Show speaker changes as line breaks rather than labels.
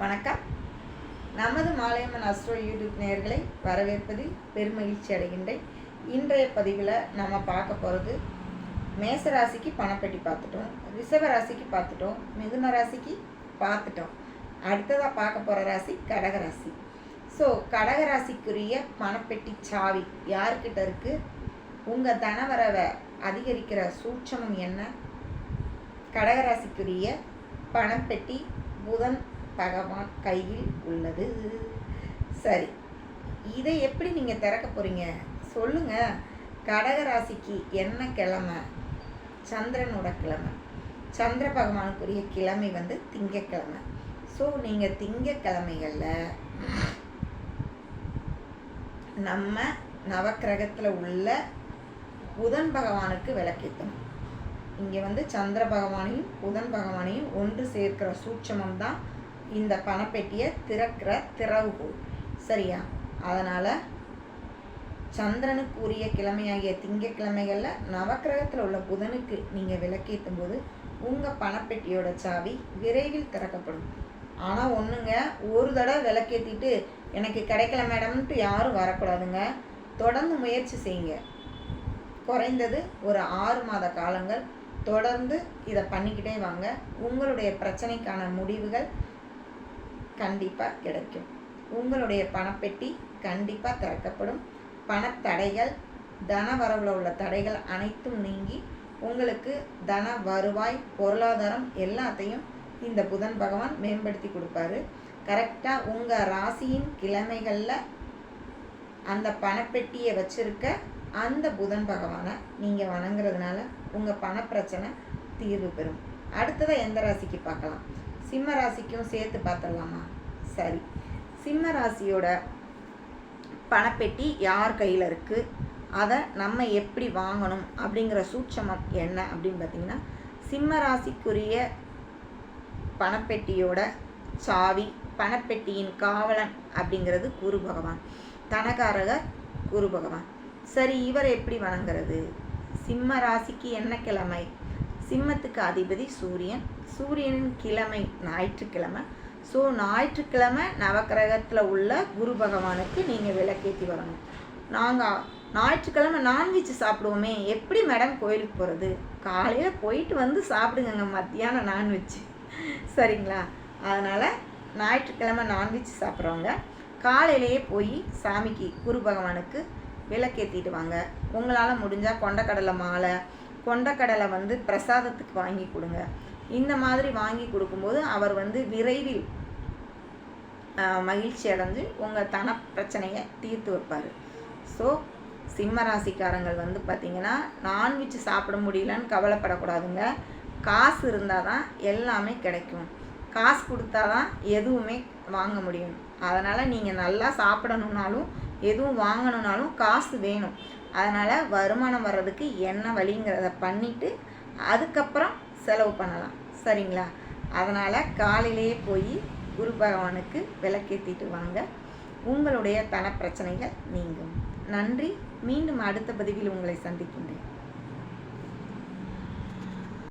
வணக்கம். நமது Malaiyamman astro YouTube நேர்களை வரவேற்பதில் பெருமகிழ்ச்சி அடைகின்றேன். இன்றைய பதிவில் நம்ம பார்க்க போகிறது மேச ராசிக்கு பணப்பெட்டி பார்த்துட்டோம் ரிஷப ராசிக்கு பார்த்துட்டோம் மிதுன ராசிக்கு பார்த்துட்டோம். அடுத்ததாக பார்க்க போகிற ராசி கடகராசி ஸோ கடகராசிக்குரிய பணப்பெட்டி சாவி யார்கிட்ட இருக்குது உங்கள் தனவரவை அதிகரிக்கிற சூட்சமம் என்ன? கடகராசிக்குரிய பணப்பெட்டி புதன் பகவான் கையில் உள்ளது. சரி. இதை எப்படி நீங்கள் திறக்க போகிறீங்க சொல்லுங்கள் கடகராசிக்கு என்ன கிழமை? சந்திரனோட கிழமை. சந்திர பகவானுக்குரிய கிழமை வந்து திங்கக்கிழமை. ஸோ நீங்கள் திங்கக்கிழமைகளில் நம்ம நவக்கிரகத்தில் உள்ள புதன் பகவானுக்கு விளக்கேற்றணும் இங்கே வந்து சந்திர பகவானையும் புதன் பகவானையும் ஒன்று சேர்க்கிற சூட்சமம் தான் இந்த பணப்பெட்டியை திறக்கிற திறவுகோல் சரியா? அதனால் சந்திரனுக்கு உரிய கிழமையாகிய திங்கக்கிழமைகளில் நவக்கிரகத்தில் உள்ள புதனுக்கு நீங்கள் விளக்கேற்றும் போது உங்கள் பணப்பெட்டியோட சாவி விரைவில் திறக்கப்படும். ஆனால் ஒன்றுங்க ஒரு தடவை விளக்கேற்றிட்டு எனக்கு கிடைக்கல மேடம்ன்ட்டு யாரும் வரக்கூடாதுங்க. தொடர்ந்து முயற்சி செய்யுங்க. குறைந்தது ஒரு ஆறு மாத காலங்கள். தொடர்ந்து இதை பண்ணிக்கிட்டே வாங்க. உங்களுடைய பிரச்சனைக்கான முடிவுகள் கண்டிப்பாக கிடைக்கும். உங்களுடைய பணப்பெட்டி கண்டிப்பாக திறக்கப்படும். பணத்தடைகள் தன வரவில் உள்ள தடைகள் அனைத்தும் நீங்கி உங்களுக்கு தன வருவாய் பொருளாதாரம் எல்லாத்தையும் இந்த புதன் பகவான் மேம்படுத்தி கொடுப்பாரு. கரெக்டாக உங்கள் ராசியின் கிழமைகளில் அந்த பணப்பெட்டியை வச்சுருக்க அந்த புதன் பகவானை நீங்கள் வணங்குறதுனால உங்கள் பணப்பிரச்சனை தீர்வு பெறும். அடுத்ததாக எந்த ராசிக்கு பார்க்கலாம். சிம்ம ராசிக்கும் சேர்த்து பார்த்துடலாமா? சரி. சிம்ம ராசியோட பணப்பெட்டி யார் கையில் இருக்குது அதை நம்ம எப்படி வாங்கணும்? அப்படிங்கிற சூட்சமம் என்ன? அப்படின்னு பார்த்தீங்கன்னா சிம்ம ராசிக்குரிய பணப்பெட்டியோட சாவி பணப்பெட்டியின் காவலன் அப்படிங்கிறது குரு பகவான். தனகாரகர் குரு பகவான். சரி இவர் எப்படி வணங்குறது? சிம்ம ராசிக்கு என்ன கிழமை? சிம்மத்துக்கு அதிபதி சூரியன். சூரியனின் கிழமை ஞாயிற்றுக்கிழமை. ஸோ ஞாயிற்றுக்கிழமை நவக்கிரகத்தில் உள்ள குரு பகவானுக்கு நீங்கள் விளக்கேற்றி வரணும். நாங்கள் ஞாயிற்றுக்கிழமை நான்வெஜ் சாப்பிடுவோமே. எப்படி மேடம் கோயிலுக்கு போகிறது காலையில் போயிட்டு வந்து சாப்பிடுங்க மத்தியானம் நான்வெஜ். சரிங்களா? அதனால் ஞாயிற்றுக்கிழமை நான்வெஜ் சாப்பிட்றவங்க காலையிலேயே போய் சாமிக்கு குரு பகவானுக்கு விளக்கேற்றிட்டு வாங்க. உங்களால் முடிஞ்சால் கொண்டக்கடலை மாலை கொண்டக்கடலை வந்து பிரசாதத்துக்கு வாங்கி கொடுங்க. இந்த மாதிரி வாங்கி கொடுக்கும்போது அவர் வந்து விரைவில் மகிழ்ச்சி அடைஞ்சு உங்கள் தன பிரச்சனையை தீர்த்து வைப்பார். ஸோ சிம்ம ராசிக்காரங்கள் வந்து பார்த்திங்கன்னா நான்வெஜ் சாப்பிட முடியலன்னு கவலைப்படக்கூடாதுங்க. காசு இருந்தால் தான் எல்லாமே கிடைக்கும். காசு கொடுத்தா தான் எதுவுமே வாங்க முடியும். அதனால் நீங்கள் நல்லா சாப்பிடணுன்னாலும் எதுவும் வாங்கணுன்னாலும் காசு வேணும். அதனால் வருமானம் வர்றதுக்கு என்ன வழிங்கிறத பண்ணிவிட்டு அதுக்கப்புறம் செலவு பண்ணலாம். சரிங்களா? அதனால் காலையிலேயே போய் குரு பகவானுக்கு விளக்கேற்றிட்டு வாங்க. உங்களுடைய தன பிரச்சனைகள் நீங்கும். நன்றி. மீண்டும் அடுத்த பதிவில் உங்களை சந்திக்கின்றேன்.